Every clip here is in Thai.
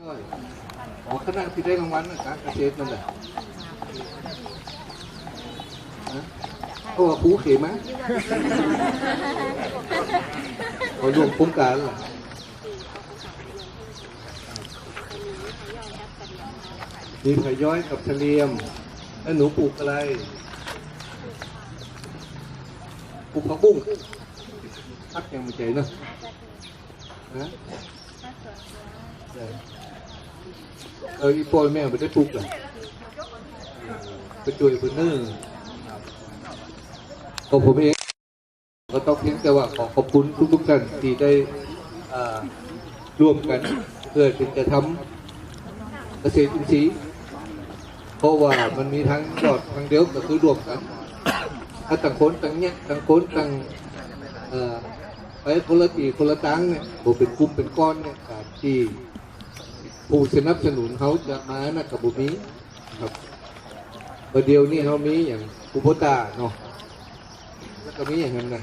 อ๋อขณะที่ได้รางวัลนะการเกษตรนั่นแหละฮะเขาว่าครูเขมะเขารวมโครงการเหรอมีไผ่ย้อยกับทะเลียม แล้วหนูปลูกอะไร ปลูกผักบุ้งพักยังไม่ใจเนะฮะ เอออีปอยแม่ไม่ได้ปลูกเหรอไปช่วยเพื่อนเนอก็ผมเองก็ต้องเพียงแต่ว่าขอขอบคุณทุกๆท่านที่ได้ร่วมกันเพื่อที่จะทำเกษตรอินทรีย์เพราะว่ามันมีทั้งยอดทางเดียวก็คือรวมกันถ้าต่างคนต่างเนี้ยต่างคนต่างไปคนละตีคนละตังเนี่ยผมเป็นกลุ่มเป็นก้อนเนี่ยที่ ผู้สนับสนุนเขาจะมานะกับบุมีครับประเดี๋ยวนี้เขามีอย่างอุปตาเนาะแล้วก็มีอย่างนั้นนะ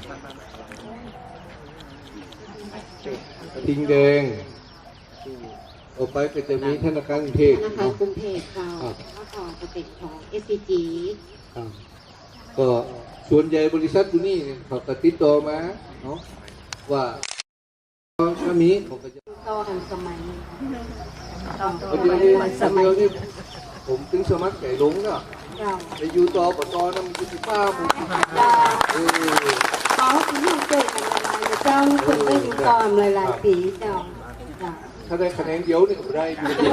ทิงแดงต่อไปก็จะมีธนาคารกรุงเทพธนาคารเนาะกรุงเทพเราครับแล้วก็จะเป็นของ SCG ครับก็ส่วนใหญ่บริษัทตัวนี้เนี่ยเขาก็ติดต่อมาเนาะว่าถ้ามีเขาก็จะก็ทันสมัยต้องเดี๋ยวนี้สมัย เดี๋ยวนี้ผมถึงสมัครใจลงก็เราไปอยู่ต่อปตอนนั้นมันจะสิป้าผมเออเขาที่อยู่เจอกันหลายๆเจ้าคนก็อยู่ก่อนหลายๆปีเจ้าเจ้าถ้าได้คะแนนเดียวนี่ก็ไม่ได้อยู่ดี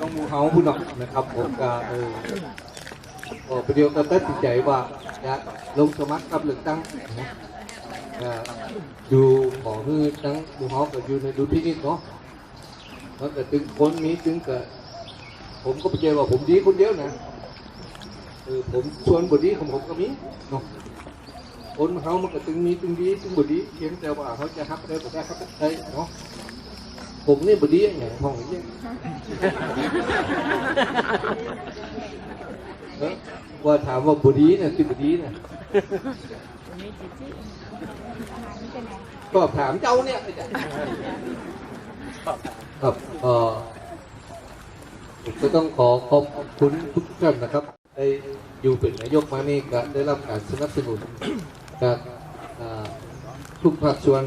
ต้องมูเฮาผู้หนอกนะครับผมก็เออก็ประเดี๋ยวก็ตัดสินใจว่าจะลงสมัครกับเลือกตั้งนะอ่าอยู่ของคือตั้งดูฮอกับอยู่ในดูพินิจเนาะ มันก็ถึงคนนี้ถึงกับผมก็ไปเจอว่าผมดีคนเดียวนะเออผมชวนบดีของผมก็มีเนาะคนเขามันก็ถึงมีถึงดีถึงบดีเพียงแต่ว่าเขาจะฮับได้บ่ได้ฮับได้เนาะผมนี่บดีอย่างห้องอย่างเงี้ยเออว่าถามว่าบดีเนี่ยที่บดีเนี่ยก็ถามเจ้าเนี่ย ครับเอ่อผมก็ต้องขอขอบคุณทุกท่านนะครับได้อยู่เป็นนายกมานี่ก็ได้รับการสนับสนุนจากทุกภาคส่วน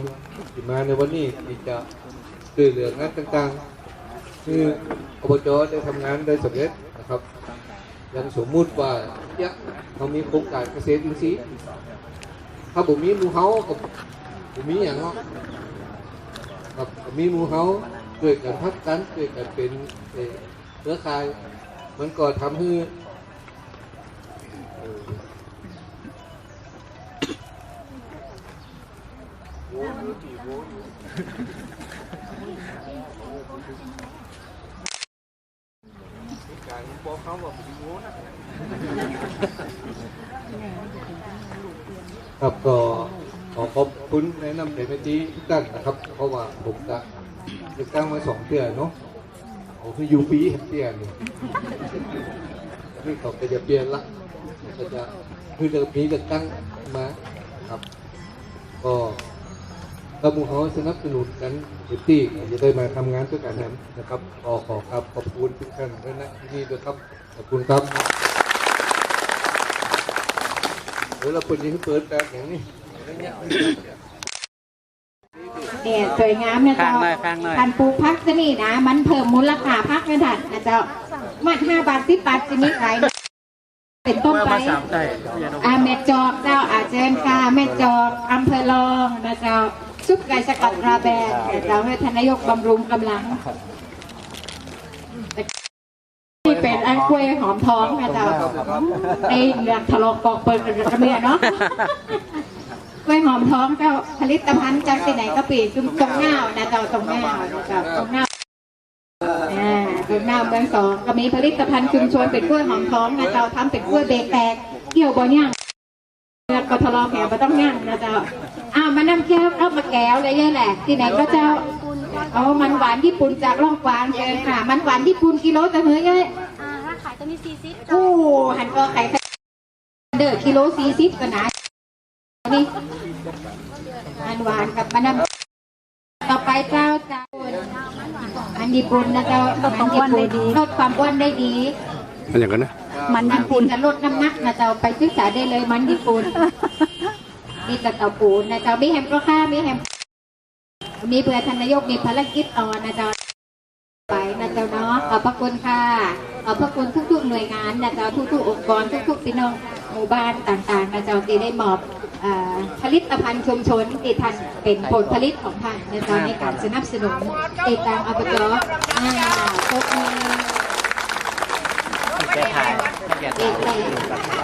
ที่มาในวันนี้ที่จะช่วยเหลืองานต่างๆคืออบจได้ทำงานได้สำเร็จนะครับยังสมมุติว่าเนี่ยเขามีโครงการเกษตรอินทรีย์ถ้าผมมีมูเฮากับผมมีอย่างเนาะครับมีมูเฮา ด้วยกันพักกันด้วยกันเป็นเออเครือข่าย มันก็ทำให้เอ่อโว้ยกี่โว้ยการบอกเขาว่าเป็นโว้นะครับก็ขอขอบคุณแนะนำในเมื่อกี้ทุกท่านนะครับ เพราะว่าผมจะ จะตั้งมาสองเดือนเนาะโอ้คือยูปีเห็นเปลี่ยนนี่นี่เขาก็จะเปลี่ยนละก็จะคือเดิมนี้จะตั้งมาครับ ก็กระมูเขาสนับสนุนกันเต็มที่จะได้มาทำงานด้วยกันนะครับก็ขอครับขอบคุณทุกท่านด้วยนะที่นี่ด้วยครับขอบคุณครับเดี๋ยวเราเปิดนี้เปิดแปลกอย่างนี้ เนี่ยสวยงามนะเจ้าข้างหน่อยข้างหน่อยการปลูกพักจะนี่นะ มันเพิ่มมูลค่าพักนะท่านนะเจ้ามัดห้าบาทสิบบาทจะมีขายเป็นต้นไปมาสามได้อาเมจอกเจ้าอาเจนค่ะแม่จอกอำเภอรองนะเจ้าซุปไก่สกัดราแบนนะเจ้าให้ทานนายกบำรุงกำลังนี่เป็นอันกล้วยหอมทองนะเจ้าในเลือดทะลอกกอกเปิดระเบียเนาะก ล้วยหอมท้องเจ้าผลิตภัณฑ์จากที่ไหนก็ปีจุ่มตรงหน้านะเจ้าตรงหน้านะเจ้าตรงหน้าอ่าตรงหน้าเมืองสองก็มีผลิตภัณฑ์ชุมชนเป็นกล้วยหอมท้องนะเจ้าทำเป็นกล้วยเบรกแตกเกี่ยวบ่ย่างเลือกกทลแก้วมาต้องย่างนะเจ้าอ้าวมาน้ำแก้วเอามาแก้วเลยเนี่ยแหละที่ไหนก็เจ้าเอามันหวานญี่ปุ่นจากร่องกวางเชิญค่ะ มันหวานญี่ปุ่นกิโลแต่เฮ้ยเอ้ยอ่าถ้าขายตัวนี้สี่สิบโอ้หันก็ไข่เด้อกิโลสี่สิบก็นะนี่ หวานกับมันนำต่อไปเจ้าเจ้ามันญี่ปุ่นนะเจ้ามันญี่ปุ่นลดความอ้วนได้ดีมันอย่างกันนะมันญี่ปุ่นจะลดน้ำหนักนะเจ้าไปศึกษาได้เลยมันญี่ปุ่นมีแต่เต่าปูนนะเจ้ามีแฮมก็ค่ามีแฮมมีเพื่อทานนายกมีภารกิจอ่อนนะเจ้าไปนะเจ้าเนาะขอบพระคุณค่ะขอบพระคุณทุกๆหน่วยงานนะเจ้าทุกๆองค์กรทุกๆพี่น้องหมู่บ้านต่างๆนะเจ้าที่ได้มอบเอ่อ ผลิตภัณฑ์ชุมชนที่ท่านเป็นผลผลิตของท่านนะเจ้าในการสนับสนุนติดตามอบจอ่าพวกมือแกถ่ายแกถ่าย